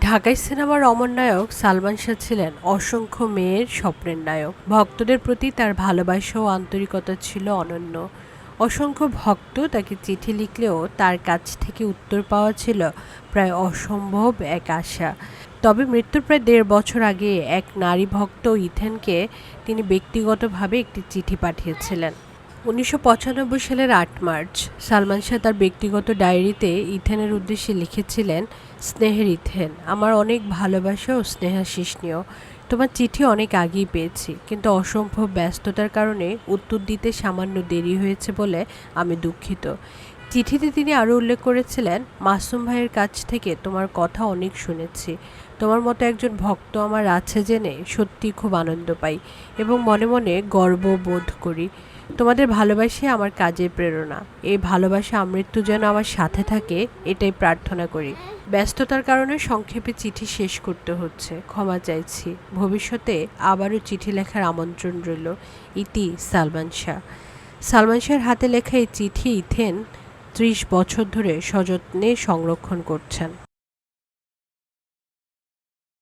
ঢাকাই সিনেমার অমর নায়ক সালমান শাহ ছিলেন অসংখ্য মেয়ের স্বপ্নের নায়ক। ভক্তদের প্রতি তার ভালোবাসা ও আন্তরিকতা ছিল অনন্য। অসংখ্য ভক্ত তাকে চিঠি লিখলেও তার কাছ থেকে উত্তর পাওয়া ছিল প্রায় অসম্ভব এক আশা। তবে মৃত্যুর প্রায় দেড় বছর আগে এক নারী ভক্ত ইথেনকে তিনি ব্যক্তিগতভাবে একটি চিঠি পাঠিয়েছিলেন। উনিশশো পঁচানব্বই সালের আট মার্চ, সালমান শাহ তার ব্যক্তিগত ডায়েরিতে ইথেনের উদ্দেশ্যে লিখেছিলেন, স্নেহের ইথেন, আমার অনেক ভালোবাসা ও স্নেহাশিস নিও তোমার চিঠি অনেক আগেই পেয়েছি, কিন্তু অসম্ভব ব্যস্ততার কারণে উত্তর দিতে সামান্য দেরি হয়েছে বলে আমি দুঃখিত। চিঠিতে তিনি আরও উল্লেখ করেছিলেন, মাসুম ভাইয়ের কাছ থেকে তোমার কথা অনেক শুনেছি। তোমার মতো একজন ভক্ত আমার আছে জেনে সত্যি খুব আনন্দ পাই এবং মনে মনে গর্ব বোধ করি। তোমাদের ভালোবাসে আমার কাজের প্রেরণা। এই ভালোবাসা আমৃত্যু যেন আমার সাথে থাকে, এটাই প্রার্থনা করি। ব্যস্ততার কারণে সংক্ষেপে চিঠি শেষ করতে হচ্ছে। ক্ষমা চাইছি। ভবিষ্যতে আবারও চিঠি লেখার আমন্ত্রণ রইল। ইতি সালমান শাহ। সালমান শাহের হাতে লেখা এই চিঠি ইথেন ত্রিশ বছর ধরে সযত্নে সংরক্ষণ করছেন।